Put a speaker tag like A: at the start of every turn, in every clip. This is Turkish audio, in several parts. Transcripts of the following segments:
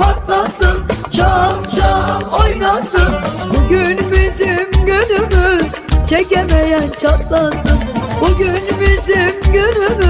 A: patlasın Çal çal oynasın. Bugün bizim günümüz Çekemeyen çatlasın. Bugün bizim günümüz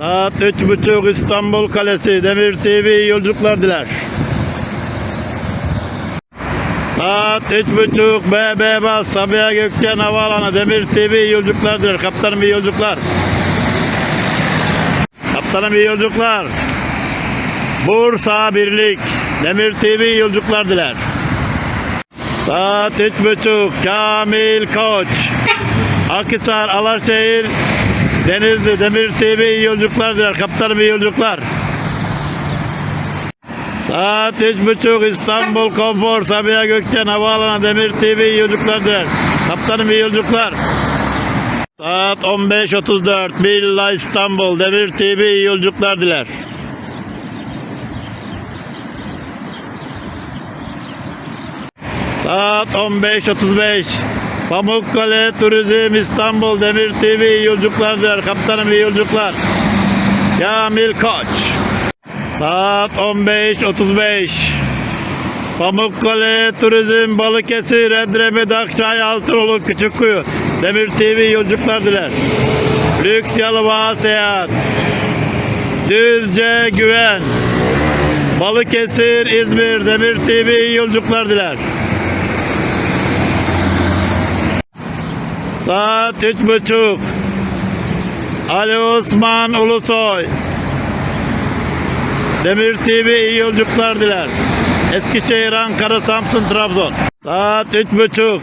B: Saat üç buçuk İstanbul Kalesi Demir TV yolculuklar diler. Saat üç buçuk BB Bas Sabiha Gökçen Havaalanı Demir TV yolculuklar diler. Kaptanım iyi yolculuklar. Kaptanım iyi yolculuklar. Bursa Birlik Demir TV yolculuklar diler. Saat üç buçuk Kamil Koç Akhisar Alaşehir Denizli Demir TV iyi yolculuklar diler. Kaptanım iyi yolculuklar. Saat üç buçuk İstanbul Konfor Sabiha Gökçen Havaalanı Demir TV iyi yolculuklar diler. Kaptanım iyi yolculuklar. Saat 15.34 Billa İstanbul Demir TV iyi yolculuklar diler. Saat 15.35 Pamukkale Turizm İstanbul Demir TV iyi yolculuklar diler. Kaptanım iyi yolculuklar. Kamil Koç. Saat 15.35 Pamukkale Turizm Balıkesir Edremit Akçay Altınoluk Küçükkuyu Demir TV yolculuklar diler. Lüks Yalova Seyahat Düzce Güven Balıkesir İzmir Demir TV iyi yolculuklar diler. Saat üç buçuk. Ali Osman Ulusoy. Demir TV iyi yolculuklar diler. Eskişehir, Ankara, Samsun, Trabzon. Saat üç buçuk.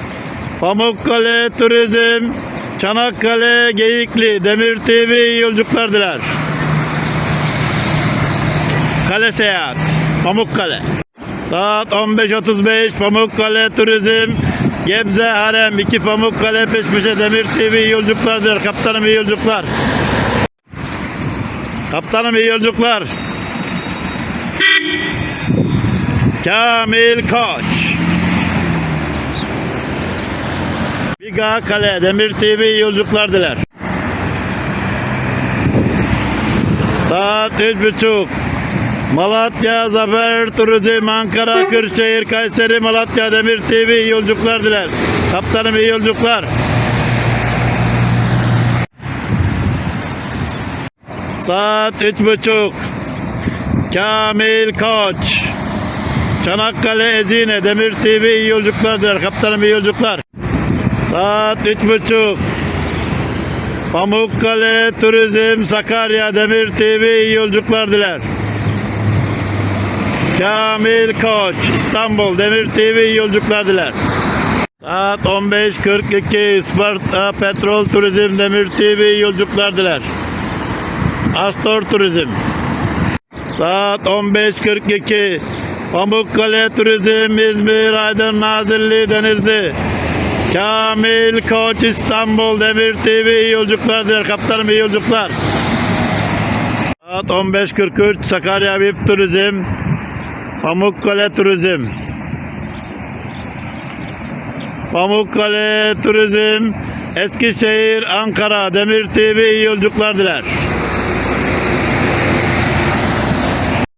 B: Pamukkale Turizm, Çanakkale, Geyikli, Demir TV iyi yolculuklar diler. Kale Seyahat, Pamukkale. Saat 15.35 Pamukkale Turizm Gebze Harem 2 Pamukkale peş peşe Demir TV iyi yolculuklar diler. Kaptanım iyi yolculuklar. Kaptanım iyi yolculuklar. Kamil Koç. Biga Kale Demir TV iyi yolculuklar diler. Saat üç buçuk. Malatya, Zafer, Turizm, Ankara, Kırşehir, Kayseri, Malatya, Demir TV iyi yolculuklar diler. Kaptanım iyi yolculuklar. Saat üç buçuk. Kamil Koç. Çanakkale, Ezine, Demir TV iyi yolculuklar diler. Kaptanım iyi yolculuklar. Saat üç buçuk. Pamukkale, Turizm, Sakarya, Demir TV iyi yolculuklar diler. Kamil Koç, İstanbul, Demir TV yolculuklar diler. Saat 15.42 Isparta Petrol Turizm Demir TV yolculuklar diler. Astor Turizm. Saat 15.42 Pamukkale Turizm İzmir Aydın Nazilli Denizli. Kamil Koç İstanbul Demir TV yolculuklar diler. Kaptanım iyi yolculuklar. Saat 15.43 Sakarya VIP Turizm. Pamukkale Turizm. Pamukkale Turizm. Eskişehir, Ankara, Demir TV iyi yolculuklar diler.